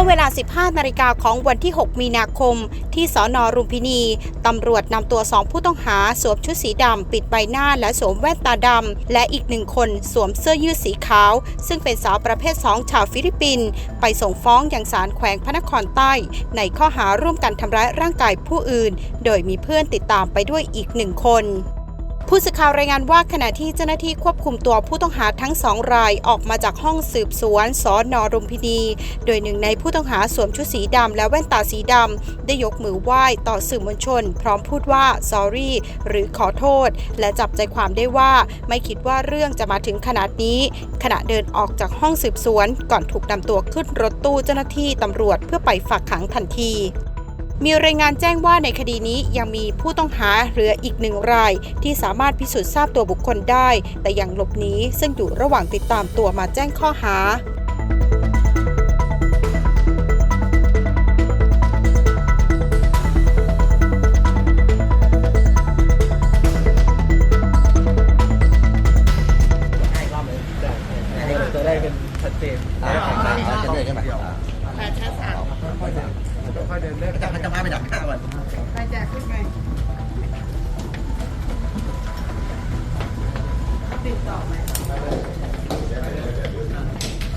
มื่อเวลา 15 นาฬิกาของวันที่ 6 มีนาคม ที่สอนอรุมพินี ตำรวจนำตัวสองผู้ต้องหาสวมชุดสีดำปิดใบหน้าและสวมแว่นตาดำ และอีกหนึ่งคนสวมเสื้อยืดสีขาว ซึ่งเป็นสาวประเภท 2 ชาวฟิลิปปินส์ไปส่งฟ้องอย่างศาลแขวงพระนครใต้ ในข้อหาร่วมกันทำร้ายร่างกายผู้อื่น โดยมีเพื่อนติดตามไปด้วยอีกหนึ่งคน ผู้สื่อข่าวรายงานว่าขณะที่เจ้าหน้าที่ควบคุมตัวผู้ต้องหาทั้งสองรายออกมาจากห้องสืบสวนสอนอรุมพินี โดยหนึ่งในผู้ต้องหาสวมชุดสีดำและแว่นตาสีดำได้ยกมือไหว้ต่อสื่อมวลชน พร้อมพูดว่า sorry หรือขอโทษ และจับใจความได้ว่าไม่คิดว่าเรื่องจะมาถึงขนาดนี้ ขณะเดินออกจากห้องสืบสวน ก่อนถูกนำตัวขึ้นรถตู้เจ้าหน้าที่ตำรวจเพื่อไปฝากขังทันที มีรายงานแจ้งว่าในคดีนี้ยังมีผู้ต้องหาเหลืออีกหนึ่งราย ที่สามารถพิสูจน์ทราบตัวบุคคลได้ แต่ยังหลบหนีซึ่งอยู่ระหว่างติดตามตัวมาแจ้งข้อหา เดินเล่นจะจะพาไปดักหน้าก่อน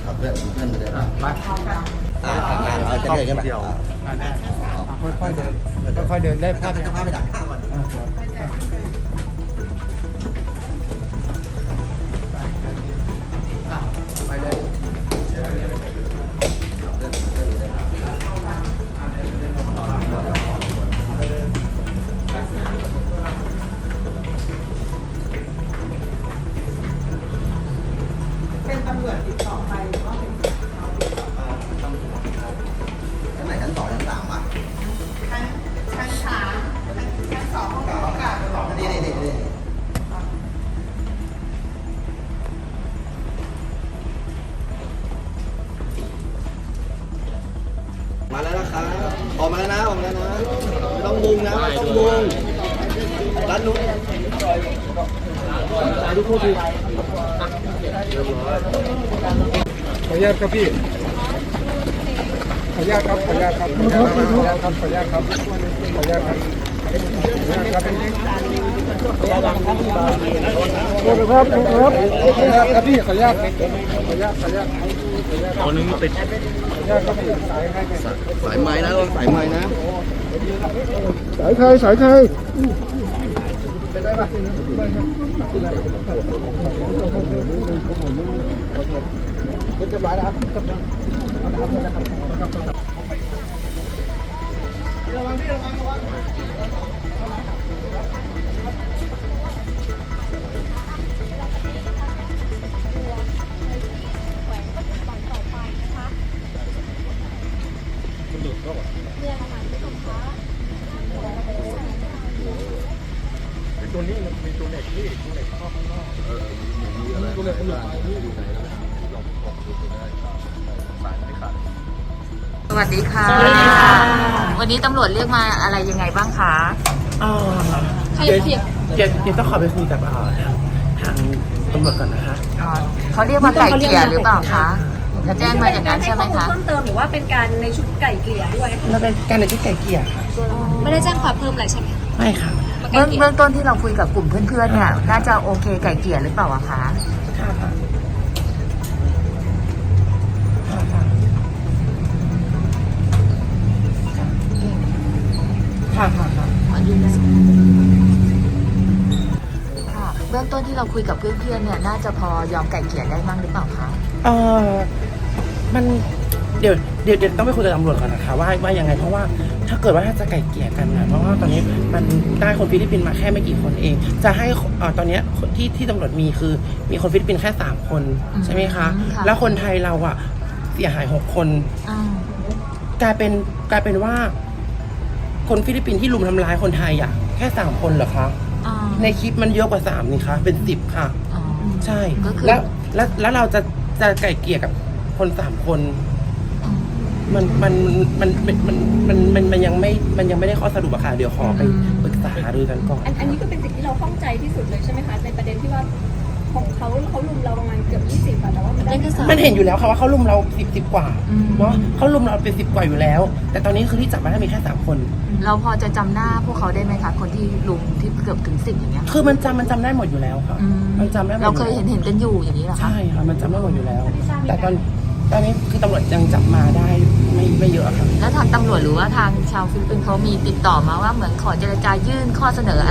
ครับเพื่อนเพื่อนเดินอ่ามาอ่าอ่าอ่าจะได้ใช่ไหมอ่าค่อยๆเดินค่อยๆเดินได้ภาพจะพาไปดักหน้าก่อน ม่ต้องมุงนะไม่ต้องมุงร้านนู้นขออนุญาตครับพี่ ขออนุญาตครับ ขออนุญาตครับ ขออนุญาตครับ ขออนุญาตครับ ขออนุญาตครับขออนุญาตครับโทษนะครับโทษครับขออนุญาตครับพี่ขออนุญาตขออนุญาตขออนุญาต sải mày nữa luôn sải mày nè sải khơi sải khơi Hãy subscribe เอานึงติดขออนุญาตครับพี่สายให้สายไม้นะสายไม้นะสายไทยสายไทยสวัสดีค่ะ วันนี้ตำรวจเรียกมาอะไรยังไงบ้างคะเอ่อเดี๋ยวเดี๋ยวเดี๋ยวต้องขอไปคุยกับเอ่อทางทางตำรวจก่อนนะคะอ๋อเขาเรียกมาไก่เกลี่ยหรือเปล่าคะเขาแจ้งมาอย่างนั้นใช่ไหมคะเพิ่มเติมหรือว่าเป็นการในชุดไก่เกลี่ยด้วยเราเป็นการในที่ไก่เกลี่ยค่ะ ไม่ได้แจ้งความเพิ่มอะไรใช่ไหมไม่ค่ะ เบื้องเบื้องต้นที่เราคุยกับกลุ่มเพื่อนๆเนี่ย น่าจะโอเคไก่เกลี่ยหรือเปล่าอะคะ ค่ะค่ะค่ะค่ะค่ะค่ะค่ะ ค่ะ เบื้องต้นที่เราคุยกับเพื่อนๆเนี่ย น่าจะพอยอมไก่เกลี่ยได้บ้างหรือเปล่าคะ เอ่อมัน เดี๋ยวเดี๋ยวเดี๋ยวต้องไปคุยกับตำรวจก่อนนะคะว่าว่ายังไงเพราะว่าถ้าเกิดว่าถ้าจะไก่เกลี่ยกันนะเพราะว่าตอนนี้มันได้คนฟิลิปปินส์มาแค่ไม่กี่คนเอง จะให้เอ่อตอนเนี้ยคนที่ที่ตำรวจมีคือ มีคนฟิลิปปินส์แค่สามคนอืมใช่ไหมคะ ค่ะ แล้วคนไทยเราอะเสียหายหกคนอ้าวกลายเป็นกลายเป็นว่า คนฟิลิปปินส์ที่ลุมทำร้ายคนไทยอะแค่สามคนเหรอคะอ้าวในคลิปมันเยอะกว่าสามนี่คะเป็นสิบค่ะ อ๋อ ใช่ก็คือ แล้วแล้วแล้วเราจะจะไก่เกลี่ยกับคนสามคนอื มมันมันมันมันมันมันมันมันยังไม่มันยังไม่ได้ข้อสรุปอะค่ะเดี๋ยวขอไปอืมปรึกษาหารือกันก่อน อันอันนี้ก็เป็นสิ่งที่เราข้องใจที่สุดเลยใช่ไหมคะในประเด็นที่ว่าของเขาเขาลุมเราประมาณเกือบ 20อะแต่ว่ามันได้ได้แค่สาม มันเห็นอยู่แล้วค่ะว่าเขาลุมเราสิบสิบกว่าอืม เนาะเขาลุมเราเป็นสิบกว่าอยู่แล้ว แต่ตอนนี้คือที่จับมาได้มีแค่สามคน เราพอจะจำหน้าพวกเขาได้ไหมคะ คนที่ลุมที่เกือบถึงสิบอย่างเงี้ยคือมันจำมันจำได้หมดอยู่แล้วค่ะ อืมันจำได้หมด เราเคยเห็นเห็นกันอยู่อย่างนี้เหรอคะ ใช่ค่ะมันจำได้หมดอยู่แล้ว แต่ตอน ตอนนี้คือตำรวจยังจับมาได้ไม่ไม่เยอะค่ะ แล้วทางตำรวจหรือว่าทางชาวฟิลิปปินส์เขามีติดต่อมาว่าเหมือนขอเจรจายื่นข้อเสนอ